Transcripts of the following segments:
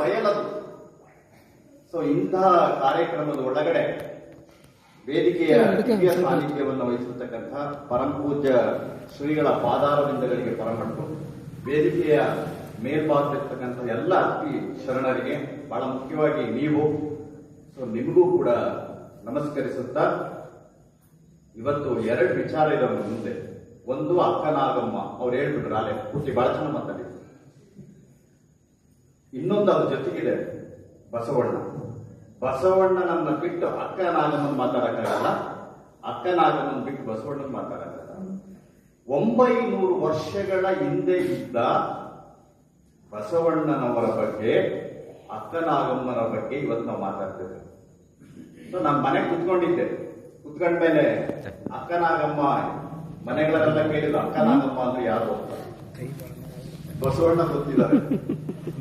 ಬಯಲದು. So ಇಂತಹ ಕಾರ್ಯಕ್ರಮದ ಒಳಗಡೆ ವೇದಿಕೆಯ ಹಿರಿಯ ಸಾನ್ನಿಧ್ಯವನ್ನು ವಹಿಸಿರ್ತಕ್ಕಂತಹ ಪರಮಪೂಜ್ಯ ಶ್ರೀಗಳ ಪಾದಾರವಿಂದಗಳಿಗೆ ಪರಮಟ್ಟು ವೇದಿಕೆಯ ಮೇಲ್ಭಾಗದಲ್ಲಿರ್ತಕ್ಕಂಥ ಎಲ್ಲ ಅತಿ ಶರಣರಿಗೆ ಬಹಳ ಮುಖ್ಯವಾಗಿ ನೀವು ಸೊ ನಿಮಗೂ ಕೂಡ ನಮಸ್ಕರಿಸುತ್ತಾ ಇವತ್ತು ಎರಡು ವಿಚಾರ ಇದಾವೆ ಮುಂದೆ. ಒಂದು ಅಕ್ಕನಾಗಮ್ಮ ಅವ್ರು ಹೇಳ್ಬಿಟ್ರು ಅಲ್ಲೇ ಪೂರ್ತಿ ಬಹಳ ಚೆನ್ನಾಗಿ ಮಾತಾಡಿದ್ರು. ಇನ್ನೊಂದು ಅದ್ರ ಜೊತೆಗಿದೆ ಬಸವಣ್ಣ. ಬಸವಣ್ಣನನ್ನ ಬಿಟ್ಟು ಅಕ್ಕನಾಗಮ್ಮನ್ ಮಾತಾಡಕ್ಕಾಗಲ್ಲ. ಅಕ್ಕನಾಗಮ್ಮನ್ ಬಿಟ್ಟು ಬಸವಣ್ಣನ್ ಮಾತಾಡಕ್ಕಾಗಲ್ಲ. ಒಂಬೈನೂರು ವರ್ಷಗಳ ಹಿಂದೆ ಇದ್ದ ಬಸವಣ್ಣನವರ ಬಗ್ಗೆ ಅಕ್ಕನಾಗಮ್ಮನ ಬಗ್ಗೆ ಇವತ್ತು ನಾವು ಮಾತಾಡ್ತೇವೆ. ಸೊ ನಮ್ಮ ಮನೆ ಕುತ್ಕೊಂಡಿದ್ದೆ. ಕುತ್ಕೊಂಡ ಮೇಲೆ ಅಕ್ಕನಾಗಮ್ಮ ಮನೆಗಳನ್ನೆಲ್ಲ ಕೇಳಿದ್ರು. ಅಕ್ಕನಾಗಮ್ಮ ಅಂದ್ರೆ ಯಾರು ಬಸವಣ್ಣ ಗೊತ್ತಿದ್ದಾರೆ.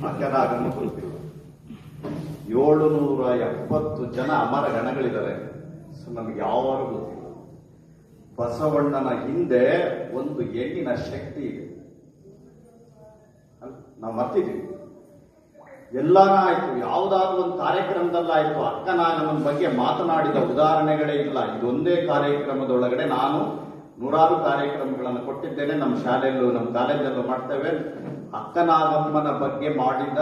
ಅಕ್ಕನಾಗಮ್ಮ ಗೊತ್ತಿಲ್ಲ. ಏಳುನೂರ ಎಪ್ಪತ್ತು ಜನ ಅಮರ ಗಣಗಳಿದ್ದಾರೆ. ಸೊ, ನಮ್ಗೆ ಯಾವಾರು ಗೊತ್ತಿಲ್ಲ. ಬಸವಣ್ಣನ ಹಿಂದೆ ಒಂದು ಹೆಣ್ಣಿನ ಶಕ್ತಿ ಇದೆ. ನಾವು ಮರ್ತಿದ್ದೀವಿ. ಎಲ್ಲಾನ ಆಯ್ತು, ಯಾವ್ದಾದ್ರು ಒಂದು ಕಾರ್ಯಕ್ರಮದಲ್ಲಾಯ್ತು ನಾನು ಬಗ್ಗೆ ಮಾತನಾಡಿದ ಉದಾಹರಣೆಗಳೇ ಇಲ್ಲ. ಇದೊಂದೇ ಕಾರ್ಯಕ್ರಮದೊಳಗಡೆ ನಾನು ನೂರಾರು ಕಾರ್ಯಕ್ರಮಗಳನ್ನು ಕೊಟ್ಟಿದ್ದೇನೆ. ನಮ್ಮ ಶಾಲೆಯಲ್ಲೂ ನಮ್ಮ ಕಾಲೇಜಲ್ಲೂ ಮಾಡ್ತೇವೆ. ಅಕ್ಕನಾಗಮ್ಮನ ಬಗ್ಗೆ ಮಾಡಿದ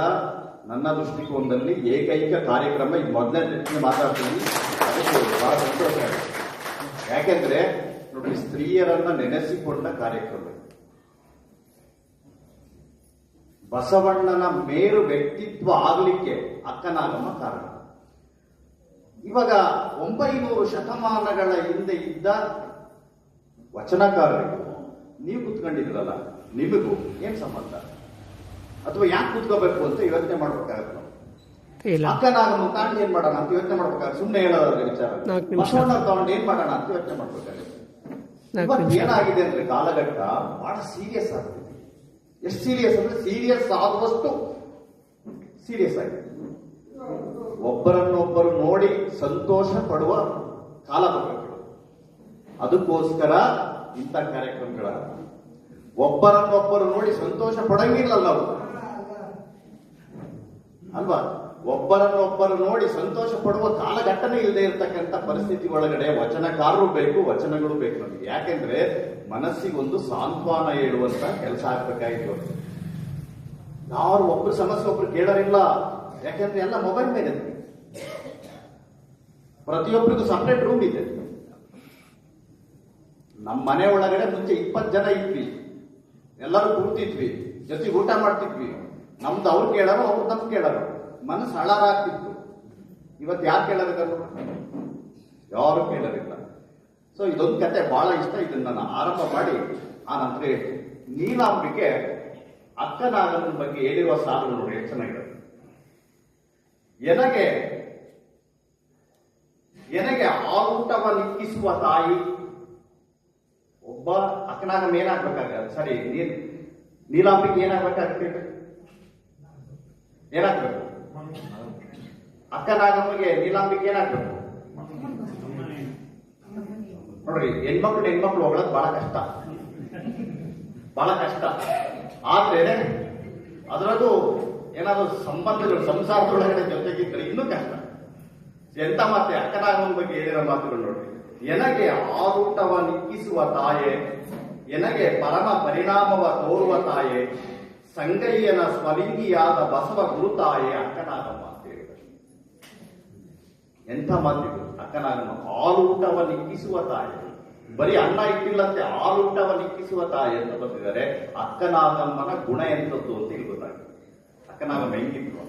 ನನ್ನ ದೃಷ್ಟಿಕೋನದಲ್ಲಿ ಏಕೈಕ ಕಾರ್ಯಕ್ರಮ ಇದು ಮೊದಲನೇ ಮಾತಾಡ್ತೀನಿ. ಬಹಳ ಸಂತೋಷ. ಯಾಕೆಂದ್ರೆ, ನೋಡಿ, ಸ್ತ್ರೀಯರನ್ನ ನೆನೆಸಿಕೊಂಡ ಕಾರ್ಯಕ್ರಮ ಬಸವಣ್ಣನ ಮೇರು ವ್ಯಕ್ತಿತ್ವ ಆಗಲಿಕ್ಕೆ ಅಕ್ಕನಾಗಮ್ಮ ಕಾರಣ. ಇವಾಗ ಒಂಬೈನೂರು ಶತಮಾನಗಳ ಹಿಂದೆ ಇದ್ದ ವಚನಕಾರರಿಗೂ ನೀವು ಕುತ್ಕೊಂಡಿದ್ರಲ್ಲ ನಿಮಗೂ ಏನ್ ಸಂಬಂಧ? ಅಥವಾ ಯಾಕೆ ಕುತ್ಕೋಬೇಕು ಅಂತ ಯೋಚನೆ ಮಾಡ್ಬೇಕಾಗತ್ತೆ ನಾವು. ಅಕ್ಕನಾಗಮ್ಮ ತಗೊಂಡು ಏನ್ ಮಾಡೋಣ ಅಂತ ಯೋಚನೆ ಮಾಡ್ಬೇಕಾಗುತ್ತೆ. ಸುಮ್ಮನೆ ಹೇಳೋದ್ರ ವಿಚಾರ. ಬಸವಣ್ಣ ತಗೊಂಡು ಏನ್ ಮಾಡೋಣ ಅಂತ ಯೋಚನೆ ಮಾಡ್ಬೇಕಾಗುತ್ತೆ. ಏನಾಗಿದೆ ಅಂದ್ರೆ ಕಾಲಘಟ್ಟ ಬಹಳ ಸೀರಿಯಸ್ ಆಗಿದೆ. ಎಷ್ಟು ಸೀರಿಯಸ್ ಅಂದ್ರೆ ಸೀರಿಯಸ್ ಆಗುವಷ್ಟು ಸೀರಿಯಸ್ ಆಗಿದೆ. ಒಬ್ಬರನ್ನೊಬ್ಬರು ನೋಡಿ ಸಂತೋಷ ಪಡುವ ಕಾಲ ಬರಬೇಕು ಅದಕ್ಕೋಸ್ಕರ ಇಂಥ ಕಾರ್ಯಕ್ರಮಗಳ ಒಬ್ಬರನ್ನೊಬ್ಬರು ನೋಡಿ ಸಂತೋಷ ಪಡಂಗಿಲ್ಲ ನಾವು ಅಲ್ವಾ? ಒಬ್ಬರನ್ನೊಬ್ಬರು ನೋಡಿ ಸಂತೋಷ ಪಡುವ ಕಾಲಘಟ್ಟನೇ ಇಲ್ಲದೆ ಇರತಕ್ಕಂಥ ಪರಿಸ್ಥಿತಿ ಒಳಗಡೆ ವಚನಕಾರರು ಬೇಕು, ವಚನಗಳು ಬೇಕು ನಮಗೆ. ಯಾಕೆಂದ್ರೆ ಮನಸ್ಸಿಗೊಂದು ಸಾಂತ್ವನ ಹೇಳುವಂತ ಕೆಲಸ ಆಗ್ಬೇಕಾಗಿತ್ತು ಯಾರು ಒಬ್ರು ಸಮಸ್ಯೆ ಒಬ್ರು ಕೇಳೋರಿಲ್ಲ. ಯಾಕೆಂದ್ರೆ ಎಲ್ಲ ಮೊಬೈಲ್ ಮೇಲೆ. ಪ್ರತಿಯೊಬ್ಬರಿಗೂ ಸಪರೇಟ್ ರೂಮ್ ಇದೆ. ನಮ್ಮ ಮನೆ ಒಳಗಡೆ ಮುಂಚೆ ಇಪ್ಪತ್ತು ಜನ ಇದ್ವಿ. ಎಲ್ಲರೂ ಕೂತಿದ್ವಿ ಜೊತೆಗೆ ಊಟ ಮಾಡ್ತಿದ್ವಿ. ನಮ್ದು ಅವ್ರು ಕೇಳೋರು, ಅವ್ರು ನಮ್ಗೆ ಕೇಳೋರು. ಮನಸ್ಸು ಹಳರಾಗ್ತಿತ್ತು. ಇವತ್ತು ಯಾರು ಕೇಳೋರಿದ್ದಾರೆ ಯಾರು ಕೇಳೋರಿಲ್ಲ. ಸೊ ಇದೊಂದು ಕತೆ ಬಹಳ ಇಷ್ಟ ಇದನ್ನ ನಾನು ಆರಂಭ ಮಾಡಿ. ಆ ನಂತರ ನೀಲಾಂಬಿಕೆ ಅಕ್ಕನಾಗನ ಬಗ್ಗೆ ಹೇಳಿರುವ ಸಾಲು ನೋಡಿ, ಎಷ್ಟು ಎನಗೆ ಎನಗೆ ಆ ಊಟವನ್ನು ಇಕ್ಕಿಸುವ ತಾಯಿ ಒಬ್ಬ ಅಕ್ಕನಾಗಮ್ಮ ಏನಾಗ್ಬೇಕಾಗ ಸರಿ, ನೀರ್, ನೀಲಾಂಬಿಕೆ ಏನಾಗ್ಬೇಕಾಗತ್ತೆ ಏನಾಗ್ಬೇಕು? ಅಕ್ಕನಾಗಮ್ಮಗೆ ನೀಲಾಂಬಿಕೆ ಏನಾಗ್ಬೇಕು? ನೋಡ್ರಿ, ಹೆಣ್ಮಕ್ಳು ಹೆಣ್ಮಕ್ಳು ಹೊಗಳದ್ ಬಹಳ ಕಷ್ಟ. ಬಹಳ ಕಷ್ಟ. ಆದ್ರೆ ಅದರದ್ದು ಏನಾದ್ರು ಸಂಬಂಧಗಳು, ಸಂಸಾರದೊಳಗಡೆ ಜೊತೆಗಿದ್ರೆ ಇನ್ನೂ ಕಷ್ಟ. ಎಂತ ಮಾತೆ ಅಕ್ಕನಾಗಮನ ಬಗ್ಗೆ ಹೇಳಿರೋ ಮಾತುಗಳು ನೋಡ್ರಿ. ಎನಗೆ ಆರೂಟವ ನಿಕ್ಕಿಸುವ ತಾಯೆ, ಎನಗೆ ಪರಮ ಪರಿಣಾಮವ ತೋರುವ ತಾಯೆ ಸಂಗಯ್ಯನ ಸ್ವಲಿಂಗಿಯಾದ ಬಸವ ಗುರುತಾಯೆ ಅಕ್ಕನಾಗಮ್ಮ ಅಂತ ಹೇಳಿದರು. ಎಂಥ ಮಾತಿದ್ರು ಅಕ್ಕನಾಗಮ್ಮ, ಆರೂಟವ ನಿಕ್ಕಿಸುವ ತಾಯೆ. ಬರೀ ಅನ್ನ ಇಟ್ಟಿಲ್ಲಂತೆ, ಆರೂಟವ ನಿಕ್ಕಿಸುವ ತಾಯಿ ಅಂತ ಬಂದಿದ್ದಾರೆ. ಅಕ್ಕನಾಗಮ್ಮನ ಗುಣ ಎಂಥದ್ದು ಅಂತ ಇಲ್ಲಿ ಗೊತ್ತಾಗಿದೆ ಅಕ್ಕನಾಗಮ್ಮ ಹೆಂಗಿದ್ರು.